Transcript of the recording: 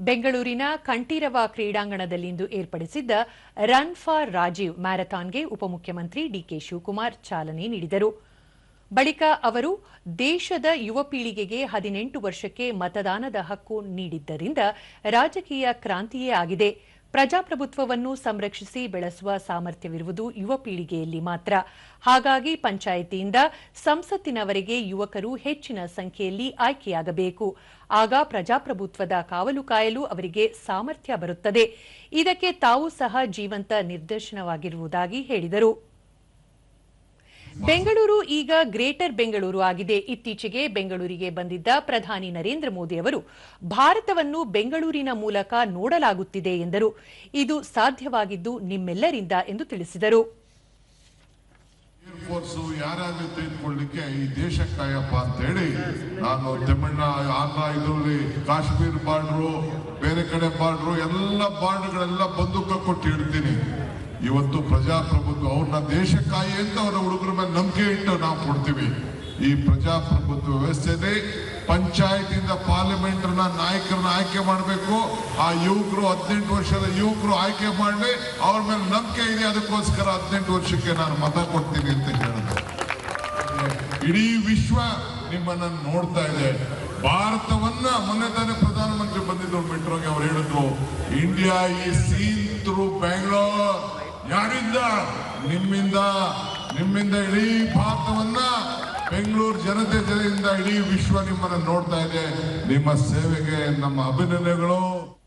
ಬೆಂಗಳೂರಿನ ಕಂಠೀರವ ಕ್ರೀಡಾಂಗಣದಲ್ಲಿಂದು ಏರ್ಪಡಿಸಿದ್ದ run for Rajiv ಮ್ಯಾರಥಾನ್ಗೆ ಉಪಮುಖ್ಯಮಂತ್ರಿ ಡಿಕೆ ಶಿವಕುಮಾರ್ ಚಾಲನೆ ನೀಡಿದರು. ಬಳಿಕ ಅವರು ದೇಶದ ಯುವ ಪೀಳಿಗೆಗೆ ಹದಿನೆಂಟು ವರ್ಷಕ್ಕೆ ಮತದಾನದ ಹಕ್ಕು ನೀಡಿದ್ದರಿಂದ ರಾಜಕೀಯ ಕ್ರಾಂತಿಯೇ ಆಗಿದೆ. ಪ್ರಜಾಪ್ರಭುತ್ವವನ್ನು ಸಂರಕ್ಷಿಸಿ ಬೆಳೆಸುವ ಸಾಮರ್ಥ್ಯವಿರುವುದು ಯುವ ಪೀಳಿಗೆಯಲ್ಲಿ ಮಾತ್ರ. ಹಾಗಾಗಿ ಪಂಚಾಯಿತಿಯಿಂದ ಸಂಸತ್ತಿನವರೆಗೆ ಯುವಕರು ಹೆಚ್ಚಿನ ಸಂಖ್ಯೆಯಲ್ಲಿ ಆಯ್ಕೆಯಾಗಬೇಕು. ಆಗ ಪ್ರಜಾಪ್ರಭುತ್ವದ ಕಾವಲು ಕಾಯಲು ಅವರಿಗೆ ಸಾಮರ್ಥ್ಯ ಬರುತ್ತದೆ. ಇದಕ್ಕೆ ತಾವು ಸಹ ಜೀವಂತ ನಿದರ್ಶನವಾಗಿರುವುದಾಗಿ ಹೇಳಿದರು. ಬೆಂಗಳೂರು ಈಗ ಗ್ರೇಟರ್ ಬೆಂಗಳೂರು ಆಗಿದೆ. ಇತ್ತೀಚೆಗೆ ಬೆಂಗಳೂರಿಗೆ ಬಂದಿದ್ದ ಪ್ರಧಾನಿ ನರೇಂದ್ರ ಮೋದಿ ಅವರು, ಭಾರತವನ್ನು ಬೆಂಗಳೂರಿನ ಮೂಲಕ ನೋಡಲಾಗುತ್ತಿದೆ ಎಂದರು. ಇದು ಸಾಧ್ಯವಾಗಿದ್ದು ನಿಮ್ಮೆಲ್ಲರಿಂದ ಎಂದು ತಿಳಿಸಿದರು. ಯಾರಾದ್ರೂ ತೆಗೆದುಕೊಳ್ಳಿಕ್ಕೆ ಈ ದೇಶಕ್ಕಾಯಪ್ಪ ಕಾಯಪ್ಪ ಅಂತ ಹೇಳಿ, ನಾನು ತಮಿಳ್ನಾಡು ಆಂಧ್ರ, ಇದರಲ್ಲಿ ಕಾಶ್ಮೀರ್ ಬಾರ್ಡ್ರು, ಬೇರೆ ಕಡೆ ಬಾರ್ಡ್ರು, ಎಲ್ಲ ಬಾರ್ಡ್ಗಳೆಲ್ಲ ಬಂದೂಕ ಕೊಟ್ಟು ಇಡ್ತೀನಿ. ಇವತ್ತು ಪ್ರಜಾಪ್ರಭುತ್ವ, ಅವ್ರನ್ನ ದೇಶಕ್ಕಾಗಿ ಅಂತ ಅವರ ಹುಡುಗರ ಮೇಲೆ ನಂಬಿಕೆ ಇಟ್ಟು ನಾವು ಕೊಡ್ತೀವಿ. ಈ ಪ್ರಜಾಪ್ರಭುತ್ವ ವ್ಯವಸ್ಥೆಯಲ್ಲಿ ಪಂಚಾಯತಿಯಿಂದ ಪಾರ್ಲಿಮೆಂಟ್ನ ನಾಯಕರನ್ನ ಆಯ್ಕೆ ಮಾಡಬೇಕು. ಆ ಯುವಕರು ಹದಿನೆಂಟು ವರ್ಷದ ಯುವಕರು ಆಯ್ಕೆ ಮಾಡಲಿ ಅವ್ರ ಮೇಲೆ ನಂಬಿಕೆ ಇದೆ, ಅದಕ್ಕೋಸ್ಕರ ಹದಿನೆಂಟು ವರ್ಷಕ್ಕೆ ನಾನು ಮತ ಕೊಡ್ತೀನಿ ಅಂತ ಹೇಳಿದೆ. ಇಡೀ ವಿಶ್ವ ನಿಮ್ಮನ್ನ ನೋಡ್ತಾ ಇದೆ. ಭಾರತವನ್ನ ಮೊನ್ನೆ ತಾನೇ ಪ್ರಧಾನಮಂತ್ರಿ ಬಂದಿದ್ರು ಮೆಟ್ರೋಗೆ ಅವ್ರು ಹೇಳಿದ್ರು, ಇಂಡಿಯಾ ಈ ಸೀನ್ ಥ್ರೂ ಬ್ಯಾಂಗ್ಳೂರ್. ನಿಮ್ಮಿಂದ ನಿಮ್ಮಿಂದ ಇಡೀ ಭಾರತವನ್ನ ಬೆಂಗಳೂರು ಜನತೆ ಜನದಿಂದ ಇಡೀ ವಿಶ್ವ ನಿಮ್ಮನ್ನು ನೋಡ್ತಾ ಇದೆ. ನಿಮ್ಮ ಸೇವೆಗೆ, ನಮ್ಮ ಅಭಿನಂದನೆಗಳು.